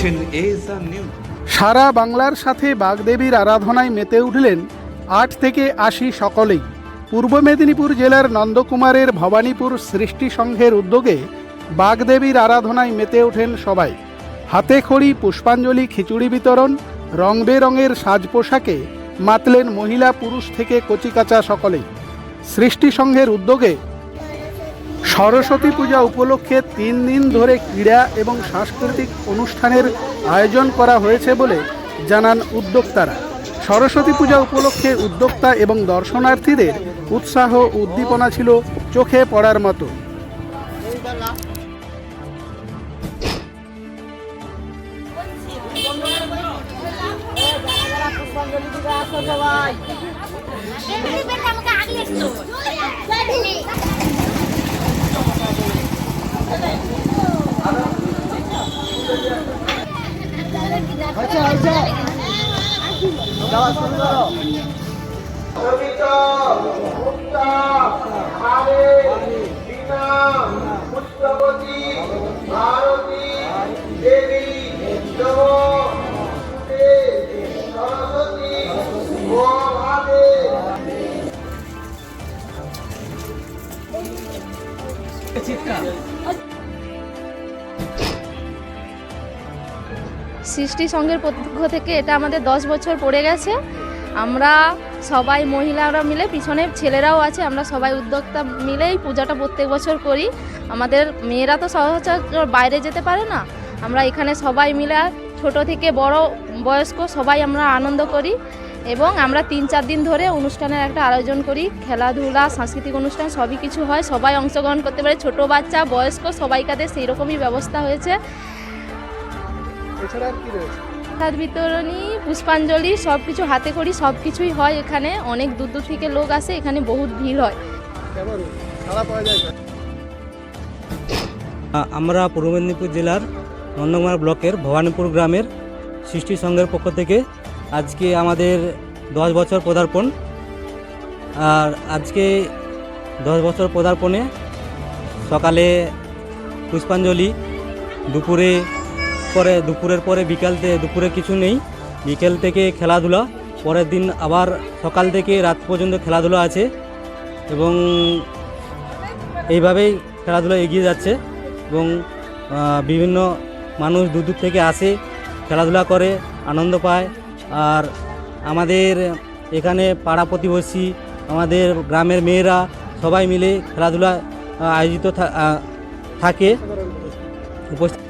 দেখছেন সারা বাংলার সাথে বাগদেবীর আরাধনায় মেতে উঠলেন আট থেকে আশি সকলেই। পূর্ব মেদিনীপুর জেলার নন্দকুমারের ভবানীপুর সৃষ্টি সংঘের উদ্যোগে বাগদেবীর আরাধনায় মেতে ওঠেন সবাই। হাতে খড়ি, পুষ্পাঞ্জলি, খিচুড়ি বিতরণ রং বেরঙের সাজ পোশাকে মাতলেন মহিলা পুরুষ থেকে কচিকাচা সকলেই। সৃষ্টি সংঘের উদ্যোগে সরস্বতী পূজা উপলক্ষে তিন দিন ধরে ক্রীড়া এবং সাংস্কৃতিক অনুষ্ঠানের আয়োজন করা হয়েছে বলে জানান উদ্যোক্তারা। সরস্বতী পূজা উপলক্ষে উদ্যোক্তা এবং দর্শনার্থীদের উৎসাহ উদ্দীপনা ছিল চোখে পড়ার মতো। আমাকে আগলে একটু সবিতা মুক্তা হারে বীণা পুষ্পবতী ভারতী দেবী নম সরস্বতী ও ভাবে সৃষ্টি সংঘের পক্ষ থেকে এটা আমাদের দশ বছর পড়ে গেছে। আমরা সবাই মহিলারা মিলে, পিছনে ছেলেরাও আছে, আমরা সবাই উদ্যোক্তা মিলেই পূজাটা প্রত্যেক বছর করি। আমাদের মেয়েরা তো সহজে বাইরে যেতে পারে না। আমরা এখানে সবাই মিলে, ছোট থেকে বড় বয়স্ক সবাই আমরা আনন্দ করি এবং আমরা তিন চার দিন ধরে অনুষ্ঠানের একটা আয়োজন করি। খেলাধুলা, সাংস্কৃতিক অনুষ্ঠান, সবই কিছু হয়। সবাই অংশগ্রহণ করতে পারে। ছোট বাচ্চা, বয়স্ক, সবাইকাদের সেই রকমই ব্যবস্থা হয়েছে। এছাড়া আর কি রয়েছে? প্রসাদ বিতরণী পুষ্পাঞ্জলি সব কিছু হাতে করি সব কিছুই হয় এখানে। অনেক দূর দূর থেকে লোক আসে এখানে বহুত ভিড় হয়। কেমন? সাড়া পাওয়া যায় আমরা পূর্ব মেদিনীপুর জেলার নন্দকুমার ব্লকের ভবানীপুর গ্রামের সৃষ্টি সংঘের পক্ষ থেকে আজকে আমাদের দশ বছর পদার্পণ। আর আজকে দশ বছর পদার্পণে সকালে পুষ্পাঞ্জলি দুপুরে পরে দুপুরের পরে বিকাল দুপুরে কিছু নেই। বিকেল থেকে খেলাধুলা, পরের দিন আবার সকাল থেকে রাত পর্যন্ত খেলাধুলা আছে এবং এইভাবেই খেলাধুলা এগিয়ে যাচ্ছে এবং বিভিন্ন মানুষ দূর দূর থেকে আসে, খেলাধুলা করে, আনন্দ পায়। আর আমাদের এখানে পাড়া প্রতিবেশী, আমাদের গ্রামের মেয়েরা সবাই মিলে খেলাধুলা আয়োজিত থাকে। উপস্থিত